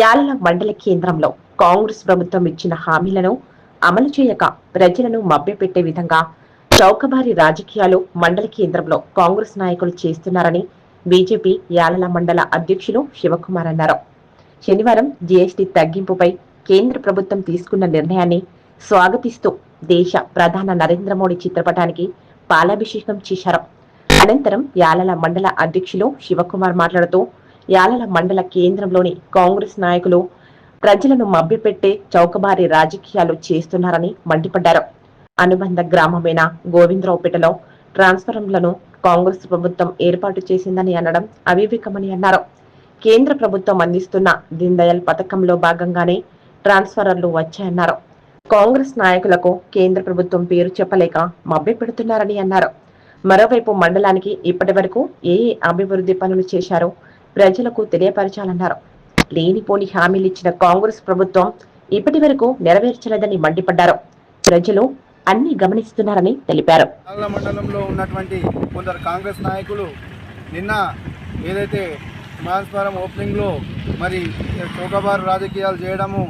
యాలల మండల కేంద్రంలో కాంగ్రెస్ ప్రభుత్వం ఇచ్చిన హామీలను అమలు చేయక ప్రజలను మభ్యపెట్టే విధంగా చౌకబారి రాజకీయాలు మండల కేంద్రంలో కాంగ్రెస్ నాయకులు చేస్తున్నారని బీజేపీ యాలల మండల అధ్యక్షులు శివకుమార్ అన్నారు. శనివారం జీఎస్టీ తగ్గింపుపై కేంద్ర ప్రభుత్వం తీసుకున్న నిర్ణయాన్ని స్వాగతిస్తూ దేశ ప్రధాన నరేంద్ర మోడీ చిత్రపటానికి పాలాభిషేకం చేశారు. అనంతరం యాలల మండల అధ్యక్షులు శివకుమార్ మాట్లాడుతూ యాలల మండల కేంద్రంలోని కాంగ్రెస్ నాయకులు ప్రజలను మభ్యపెట్టే చౌకబారి రాజకీయాలు చేస్తున్నారని మండిపడ్డారు. అనుబంధ గ్రామమైన గోవిందరావుపేటలో ట్రాన్స్ఫారంలను కాంగ్రెస్ ప్రభుత్వం ఏర్పాటు చేసిందని అనడం అవివేకమని అన్నారు. కేంద్ర ప్రభుత్వం అందిస్తున్న దీన్దయాల్ పథకంలో భాగంగానే ట్రాన్స్ఫరర్లు వచ్చాయన్నారు. కాంగ్రెస్ నాయకులకు కేంద్ర ప్రభుత్వం పేరు చెప్పలేక మభ్యపెడుతున్నారని అన్నారు. మరోవైపు మండలానికి ఇప్పటి వరకు ఏ ఏ అభివృద్ధి పనులు చేశారో? ప్రజలకు తెలియపరచాలన్నారు. లేనిపోని హామీలు ఇచ్చిన కాంగ్రెస్ ప్రభుత్వం ఇప్పటి వరకు నెరవేర్చలేదని మండిపడ్డారు. ప్రజలు అన్ని గమనిస్తున్నారని తెలిపారు. మండలంలో ఉన్నటువంటి కొందరు కాంగ్రెస్ నాయకులు నిన్న ఏదైతే ట్రాన్స్ఫారం ఓపెనింగ్లో మరి చౌకబారు రాజకీయాలు చేయడము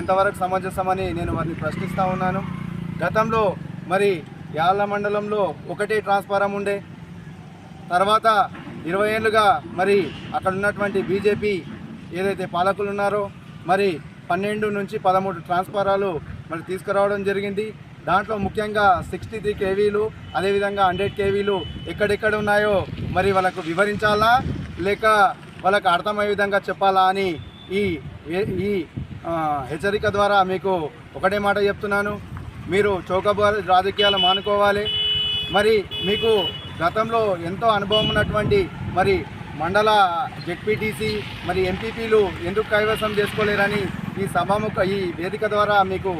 ఎంతవరకు సమంజసమని నేను వారిని ప్రశ్నిస్తూ ఉన్నాను. గతంలో మరి యాళ్ళ మండలంలో ఒకటే ట్రాన్స్ఫారం ఉండే. తర్వాత ఇరవై ఏళ్ళుగా మరి అక్కడ ఉన్నటువంటి బీజేపీ ఏదైతే పాలకులు ఉన్నారో మరి పన్నెండు నుంచి పదమూడు ట్రాన్స్ఫారాలు మరి తీసుకురావడం జరిగింది. దాంట్లో ముఖ్యంగా సిక్స్టీ త్రీ కేవీలు అదేవిధంగా హండ్రెడ్ కేవీలు ఎక్కడెక్కడ ఉన్నాయో మరి వాళ్ళకు వివరించాలా? లేక వాళ్ళకు అర్థమయ్యే విధంగా చెప్పాలా అని ఈ ఈ హెచ్చరిక ద్వారా మీకు ఒకటే మాట చెప్తున్నాను. మీరు చౌకబారు రాజకీయాలు మానుకోవాలి. మరి మీకు గతంలో ఎంతో అనుభవం ఉన్నటువంటి మరి మండల జెడ్పీటీసీ మరి ఎంపీపీలు ఎందుకు కైవసం చేసుకోలేరని ఈ సభాముఖ ఈ వేదిక ద్వారా మీకు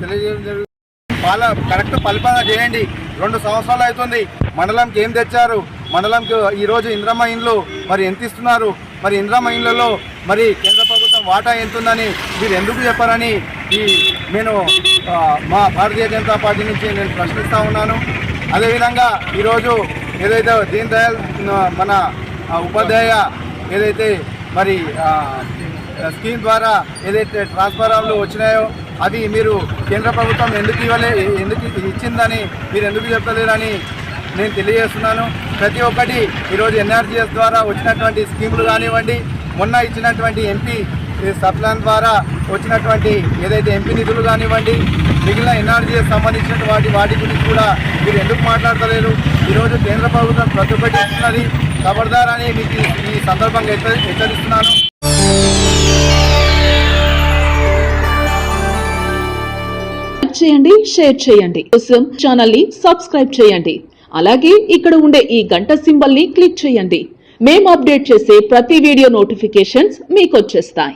తెలియజేయడం పాల వాళ్ళ కరెక్ట్ పరిపాలన చేయండి. రెండు సంవత్సరాలు అవుతుంది. మండలంకి ఏం తెచ్చారు? మండలంకి ఈరోజు ఇంద్రమ్మ ఇండ్లు మరి ఎంత ఇస్తున్నారు? మరి ఇంద్రమ్మ ఇండ్లలో మరి కేంద్ర ప్రభుత్వం వాటా ఎంతుందని మీరు ఎందుకు చెప్పారని ఈ నేను మా భారతీయ జనతా పార్టీ నుంచి నేను ప్రశ్నిస్తూ ఉన్నాను. అదేవిధంగా ఈరోజు ఏదైతే దీన్ దయాల్ మన ఉపాధ్యాయ ఏదైతే మరి స్కీమ్ ద్వారా ఏదైతే ట్రాన్స్ఫారాలు వచ్చినాయో అవి మీరు కేంద్ర ప్రభుత్వం ఎందుకు ఇవ్వలే ఎందుకు ఇచ్చిందని మీరు ఎందుకు చెప్పలేదని నేను తెలియజేస్తున్నాను. ప్రతి ఒక్కటి ఈరోజు ఎన్ఆర్జీఎస్ ద్వారా వచ్చినటువంటి స్కీములు కానివ్వండి మొన్న ఇచ్చినటువంటి ఎంపీ సప్లాన్ ద్వారా వచ్చినటువంటి ఏదైతే ఎంపీ నిధులు కానివ్వండి మిగిలిన ఎన్ఆర్జీఎస్ సంబంధించిన వాటి వాటి గురించి కూడా మీరు ఎందుకు మాట్లాడతలేరు ఈరోజు కేంద్ర ప్రభుత్వం ప్రతి ఒక్కటి ఇస్తున్నది. ఖబర్దార్ అని మీకు ఈ- సందర్భంగా హెచ్చరిస్తున్నాను. చేయండి షేర్ చేయండి. కోసం ఛానల్ని సబ్స్క్రైబ్ చేయండి. అలాగే ఇక్కడ ఉండే ఈ గంట సింబల్ని క్లిక్ చేయండి. మేము అప్డేట్ చేసే ప్రతి వీడియో నోటిఫికేషన్స్ మీకు వచ్చేస్తాయి.